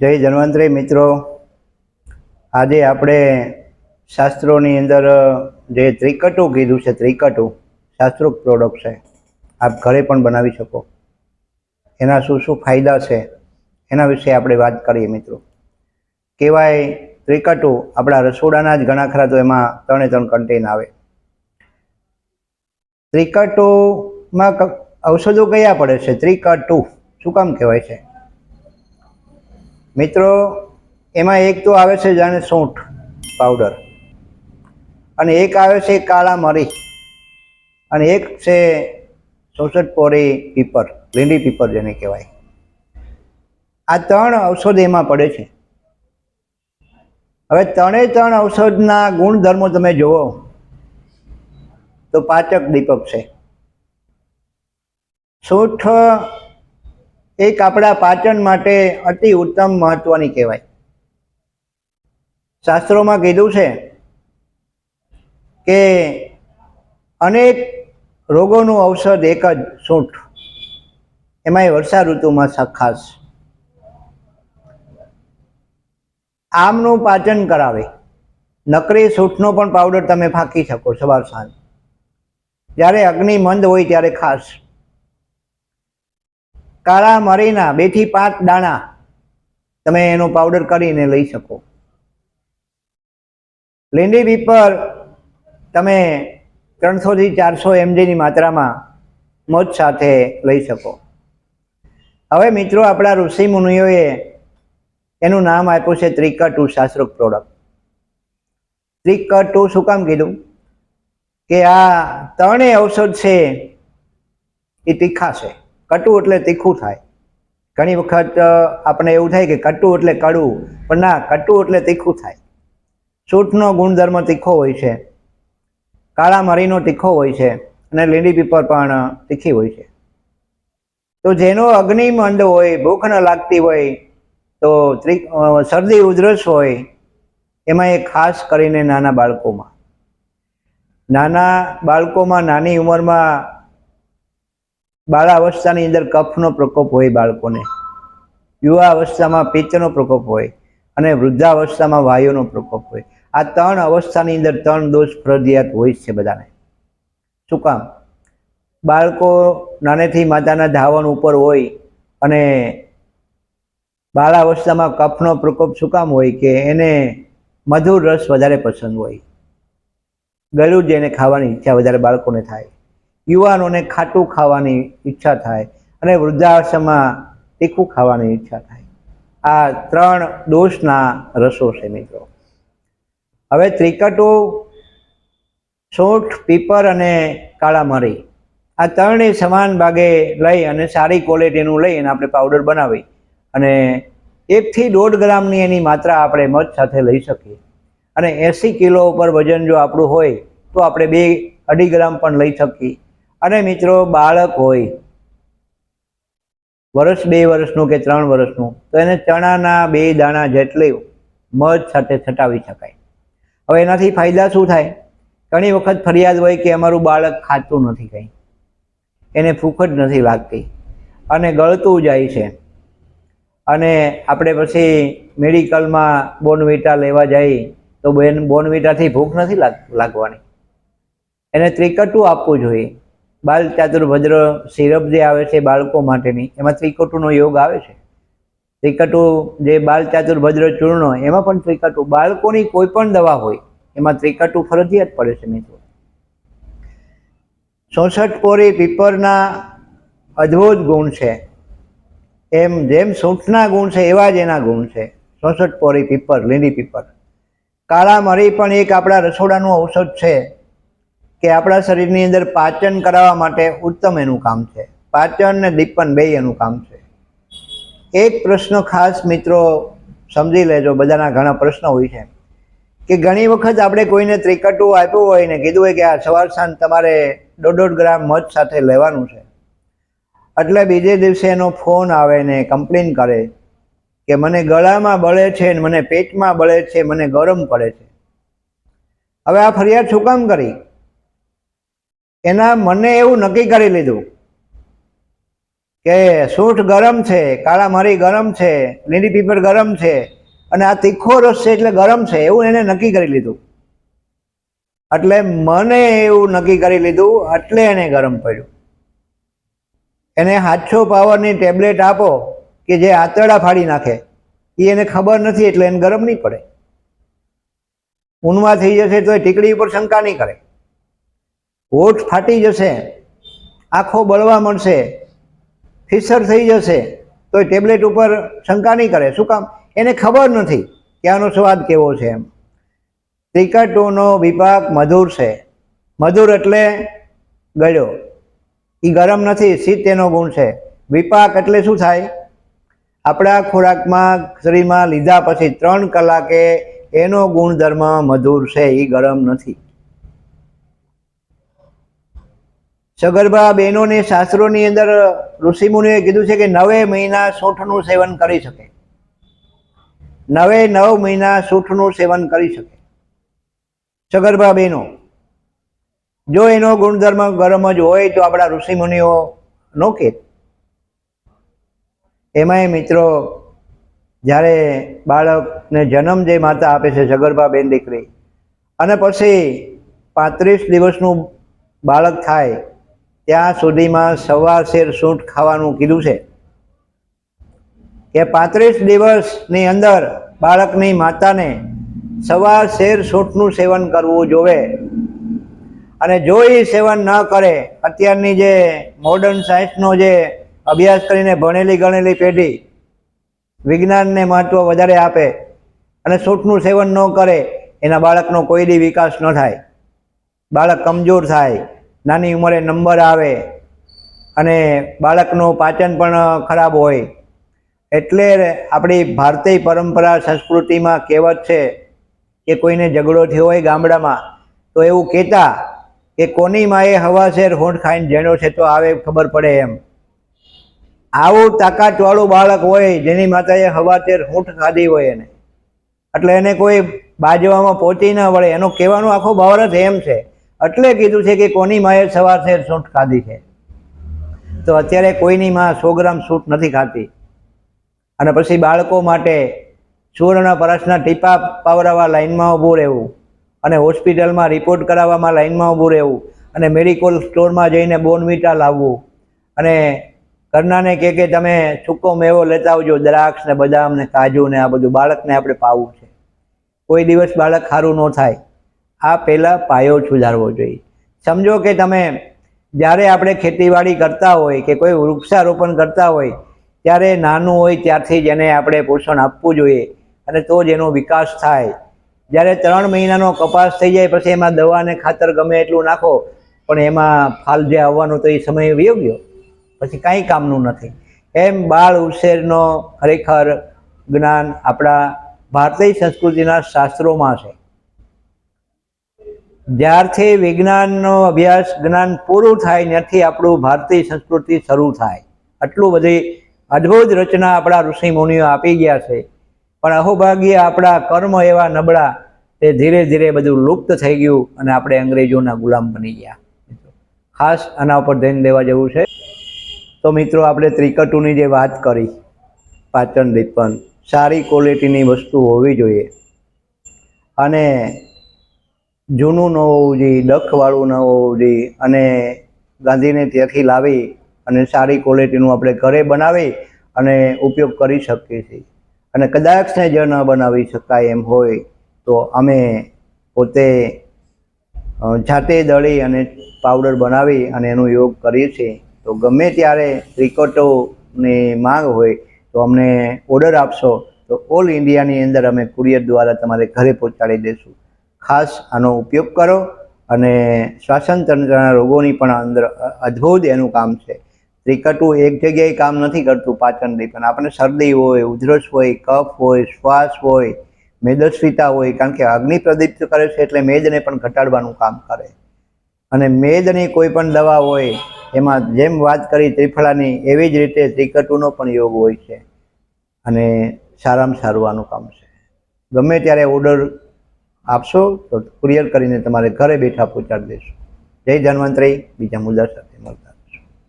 જય ધન્વંતરી મિત્રો. આજે આપણે શાસ્ત્રોની અંદર જે ત્રિકટું કીધું છે, ત્રિકટું શાસ્ત્રોક્ત પ્રોડક્ટ છે, આપ ઘરે પણ બનાવી શકો. એના શું શું ફાયદા છે, એના વિશે આપણે વાત કરીએ મિત્રો. કહેવાય ત્રિકટું આપણા રસોડાના જ ઘણા ખરા તો એમાં ત્રણે ત્રણ કન્ટેન આવે. ત્રિકટુમાં ઔષધો કયા પડે છે? ત્રિકટુ. શું કામ કહેવાય છે? મિત્રો, એમાં એક તો આવે છે જાણે સૂંઠ પાવડર અને એક આવે છે કાળા મરી અને એક છે ચોસઠ પોરી પીપર લીંડી પીપર જેને કહેવાય. આ ત્રણ ઔષધ એમાં પડે છે. હવે ત્રણે ત્રણ ઔષધના ગુણધર્મો તમે જુઓ તો પાચક દીપક છે. સૂંઠ એક આપણા પાચન માટે અતિ ઉત્તમ મહત્વની કહેવાય. શાસ્ત્રોમાં કીધું છે કે અનેક રોગોનું ઔષધ એક જ સૂંઠ. એમાંય વર્ષા ઋતુમાં ખાસ. આમનું પાચન કરાવે. નકરી સૂંઠનો પણ પાવડર તમે ફાંકી શકો સવાર સાંજ જ્યારે અગ્નિ મંદ હોય ત્યારે ખાસ. કાળા મરીના બેથી પાંચ દાણા. તમે એનો પાવડર કરીને લઈ શકો. લીંડી પીપર તમે ત્રણસો થી ચારસો એમજીની માત્રામાં મધ સાથે લઈ શકો. હવે મિત્રો આપણા ઋષિ મુનિઓએ એનું નામ આપ્યું છે ત્રિકટુ શાસ્ત્રોક્ત પ્રોડક્ટ ત્રિકટુ શું કામ કીધું? કે આ ત્રણેય ઔષધ છે એ તીખા છે. કટુ એટલે તીખું થાય. ઘણી વખત આપણે એવું થાય કે કટુ એટલે કડવું પણ ના, કટુ એટલે તીખું થાય. સૂટનો ગુણધર્મ તીખો હોય છે. કાળા મરીનો તીખો હોય છે અને લીંડી પીપર પણ તીખી હોય છે. તો જેનો અગ્નિમંડ હોય, ભૂખ ન લાગતી હોય, તો શરદી ઉધરસ હોય, એમાં એ ખાસ કરીને નાના બાળકોમાં. નાના બાળકોમાં નાની ઉંમરમાં બાળાવસ્થાની અંદર કફનો પ્રકોપ હોય બાળકોને. યુવા અવસ્થામાં પિત્તનો પ્રકોપ હોય અને વૃદ્ધાવસ્થામાં વાયુનો પ્રકોપ હોય. આ ત્રણ અવસ્થાની અંદર ત્રણ દોષ ફરજિયાત હોય છે બધાને. શું કામ? બાળકો નાનેથી માતાના ધાવણ ઉપર હોય અને બાળાવસ્થામાં કફનો પ્રકોપ શું કામ હોય કે એને મધુર રસ વધારે પસંદ હોય. ગળ્યું જેને ખાવાની ઈચ્છા વધારે બાળકોને થાય. યુવાનોને ખાટું ખાવાની ઈચ્છા થાય અને વૃદ્ધાશ્રમમાં તીખું ખાવાની ઈચ્છા થાય. આ ત્રણ દોષના રસો છે મિત્રો. હવે ત્રિકટો સોઠ પીપર અને કાળા મરી આ ત્રણેય સમાન ભાગે લઈ અને સારી ક્વોલિટીનું લઈ અને આપણે પાવડર બનાવી અને એકથી દોઢ ગ્રામની એની માત્રા આપણે મધ સાથે લઈ શકીએ. અને એંસી કિલો ઉપર વજન જો આપણું હોય તો આપણે બે અઢી ગ્રામ પણ લઈ શકીએ. અને મિત્રો, બાળક હોય, વર્ષ બે વર્ષનું કે ત્રણ વર્ષનું, તો એને ચણાના બે દાણા જેટલી મધ સાથે છટાવી શકાય. હવે એનાથી ફાયદા શું થાય? ઘણી વખત ફરિયાદ હોય કે અમારું બાળક ખાતું નથી કંઈ. એને ફૂફટ નથી લાગતી. અને ગળતું જાય છે. અને આપણે પછી મેડિકલમાં બોનવીટા લેવા જઈએ તો બેન બોનવીટાથી ભૂખ નથી લાગ, લાગવાની. એને ત્રિકટું આપવું જોઈએ. બાલ ચાતુર્ભદ્ર સિરપ જે આવે છે બાળકો માટેની, એમાં ત્રિકટુનો યોગ આવે છે. ત્રિકટુ જે બાલ ચાતુર્ભદ્ર ચૂર્ણ, એમાં પણ ત્રિકટુ. બાળકોની કોઈ પણ દવા હોય, એમાં ત્રિકટુ ફરજિયાત પડે છે મિત્રો. ચોસઠ પોરી પીપરના અદ્ભુત ગુણ છે. એમ જેમ સૂંઠના ગુણ છે, એવા જ એના ગુણ છે. ચોસઠ પોરી પીપર લીલી પીપર. કાળા મરી પણ એક આપણા રસોડાનું ઔષધ છે. કે આપણા શરીરની અંદર પાચન કરાવવા માટે ઉત્તમ એનું કામ છે. પાચન ને દીપન બે એનું કામ છે. એક પ્રશ્ન ખાસ મિત્રો સમજી લેજો, બધાના ઘણા પ્રશ્નો હોય છે. કે ઘણી વખત આપણે કોઈને ત્રિકટું આપ્યું હોય ને કીધું હોય કે આ સવાર સાંજ તમારે દોઢ દોઢ ગ્રામ મધ સાથે લેવાનું છે. એટલે બીજે દિવસે એનો ફોન આવે ને કમ્પ્લેન કરે કે મને ગળામાં બળે છે ને મને પેટમાં બળે છે, મને ગરમ પડે છે. હવે આ ફરિયાદ શું કામ કરી? એના મને એવું નક્કી કરી લીધું કે સૂંઠ ગરમ છે, કાળા મરી ગરમ છે, લીલી પીપર ગરમ છે, અને આ તીખો રસ છે એટલે ગરમ છે, એવું એને નક્કી કરી લીધું. એટલે મને એવું નક્કી કરી લીધું, એટલે એને ગરમ પડ્યું. એને સાતસો પાવરની ટેબ્લેટ આપો કે જે આંતરડા ફાડી નાખે. એ એને ખબર નથી એટલે એને ગરમ નહીં પડે. ઊનમાં થઈ જશે તો એ ટીકડી ઉપર શંકા નહીં કરે. હોઠ ફાટી જશે, આંખો બળવા મળશે ફિસર થઈ જશે તો ટેબ્લેટ ઉપર શંકા નહીં કરે. શું કામ? એને ખબર નથી કે આનો સ્વાદ કેવો છે એમ. ત્રિકટોનો વિપાક મધુર છે. મધુર એટલે ગળ્યો. એ ગરમ નથી, શીત તેનો ગુણ છે. વિપાક એટલે શું થાય? આપણા ખોરાકમાં શરીરમાં લીધા પછી ત્રણ કલાકે એનો ગુણધર્મ મધુર છે એ ગરમ નથી. સગર્ભા બહેનોને શાસ્ત્રોની અંદર ઋષિમુનિએ કીધું છે કે નવે મહિના સૂંઠનું સેવન કરી શકે. નવે નવ મહિના સૂંઠનું સેવન કરી શકે. સગર્ભા બહેનો, જો એનો ગુણધર્મ ગરમ જ હોય તો આપણા ઋષિમુનિઓ નો કે. એમાંય મિત્રો, જ્યારે બાળકને જન્મ જે માતા આપે છે, સગર્ભા બેન દીકરી, અને પછી પાંત્રીસ દિવસનું બાળક થાય ત્યાં સુધીમાં સવા શેર સૂંઠ ખાવાનું કીધું છે. કે પાંત્રીસ દિવસની અંદર બાળકની માતાને સવા શેર સૂંઠનું સેવન કરવું જોવે. અને જો એ સેવન ન કરે, અત્યારની જે મોડર્ન સાયન્સનો જે અભ્યાસ કરીને ભણેલી ગણેલી પેઢી વિજ્ઞાનને મહત્ત્વ વધારે આપે અને સૂંઠનું સેવન ન કરે, એના બાળકનો કોઈ દી વિકાસ ન થાય. બાળક કમજોર થાય. નાની ઉંમરે નંબર આવે અને બાળકનું પાચન પણ ખરાબ હોય, એટલે આપણી ભારતીય પરંપરા સંસ્કૃતિમાં કહેવત છે કે કોઈને ઝઘડો થયો હોય ગામડામાં, તો એવું કહેતા કે કોની માએ હવાશેર હોંઠ ખાઈને જેનો છે તો આવે ખબર પડે એમ. આવું તાકાતવાળું બાળક હોય જેની માતાએ હવાશેર હોંઠ ખાધી હોય એને. એટલે એને કોઈ બાજવામાં પહોંચી ન વળે. એનો કહેવાનો આખો ભાવાર્થ એમ છે. એટલે કીધું છે કે કોની માએ સેર સૂંઠ ખાધી છે? તો અત્યારે કોઈની માં સો ગ્રામ સૂંઠ નથી ખાતી. અને પછી બાળકો માટે સુવર્ણ પરસના ટીપા પાવરાવા લાઇનમાં ઊભું રહેવું. અને હોસ્પિટલમાં રિપોર્ટ કરાવવામાં લાઇનમાં ઊભું રહેવું. અને મેડિકલ સ્ટોરમાં જઈને બોનવીટા લાવવું. અને ઘરનાને કહે કે તમે સૂકો મેવો લેતા આવજો, દ્રાક્ષ ને બદામ ને કાજુ ને આ બધું બાળકને આપણે પાવું છે. કોઈ દિવસ બાળક સારું ન થાય. આ પહેલાં પાયો સુધારવો જોઈએ. સમજો કે તમે જ્યારે આપણે ખેતીવાડી કરતા હોય કે કોઈ વૃક્ષારોપણ કરતા હોય, ત્યારે નાનું હોય ત્યારથી જ એને આપણે પોષણ આપવું જોઈએ અને તો જ એનો વિકાસ થાય. જ્યારે ત્રણ મહિનાનો કપાસ થઈ જાય પછી એમાં દવા અને ખાતર ગમે એટલું નાખો, પણ એમાં ફાલ જે આવવાનો તો એ સમય વયો ગયો પછી કાંઈ કામનું નથી. એમ બાળ ઉછેરનો ખરેખર જ્ઞાન આપણા ભારતીય સંસ્કૃતિના શાસ્ત્રોમાં છે. જ્યારથી વિજ્ઞાનનો અભ્યાસ, જ્ઞાન પૂરું થાય ત્યાંથી આપણું ભારતીય સંસ્કૃતિ શરૂ થાય. આટલું બધી અદ્ભુત રચના આપણા ઋષિ મુનિઓ આપી ગયા છે. પણ અહોભાગ્ય આપણા કર્મ એવા નબળા તે ધીરે ધીરે બધું લુપ્ત થઈ ગયું અને આપણે અંગ્રેજોના ગુલામ બની ગયા. ખાસ આના ઉપર ધ્યાન દેવા જેવું છે. તો મિત્રો, આપણે ત્રિકટુની જે વાત કરી પાચન દીપન સારી ક્વોલિટીની વસ્તુ હોવી જોઈએ. અને જૂનું ન હોવું જોઈએ, ડખવાળું ન હોવું જોઈએ અને ગાંધીને ત્યાંથી લાવી અને સારી ક્વોલિટીનું આપણે ઘરે બનાવી અને ઉપયોગ કરી શકીએ છીએ. અને કદાચને જ ન બનાવી શકાય એમ હોય તો અમે પોતે જાતે દળી અને પાવડર બનાવી અને એનો યોગ કરીએ છીએ. તો ગમે ત્યારે ત્રિકટોની માંગ હોય તો અમને ઓર્ડર આપશો તો ઓલ ઇન્ડિયાની અંદર અમે કુરિયર દ્વારા તમારે ઘરે પહોંચાડી દઈશું ખાસ આનો ઉપયોગ કરો અને શ્વાસન તંત્રના રોગોની પણ અંદર અદ્ભુત એનું કામ છે. ત્રિકટું એક જગ્યાએ કામ નથી કરતું પાચનથી, પણ આપણે શરદી હોય, ઉધરસ હોય, કફ હોય, શ્વાસ હોય, મેદસ્વીતા હોય, કારણ કે અગ્નિ પ્રદીપ્ત કરે છે એટલે મેદને પણ ઘટાડવાનું કામ કરે. અને મેદની કોઈ પણ દવા હોય, એમાં જેમ વાત કરી ત્રિફળાની, એવી જ રીતે ત્રિકટુનો પણ યોગ હોય છે. અને સારામાં સારું આનું કામ છે. ગમે ત્યારે ઓર્ડર આપશો તો કુરિયર કરીને તમારે ઘરે બેઠા પહોંચાડી દઈશું જય ધન્વંતરી બીજા મુદ્દા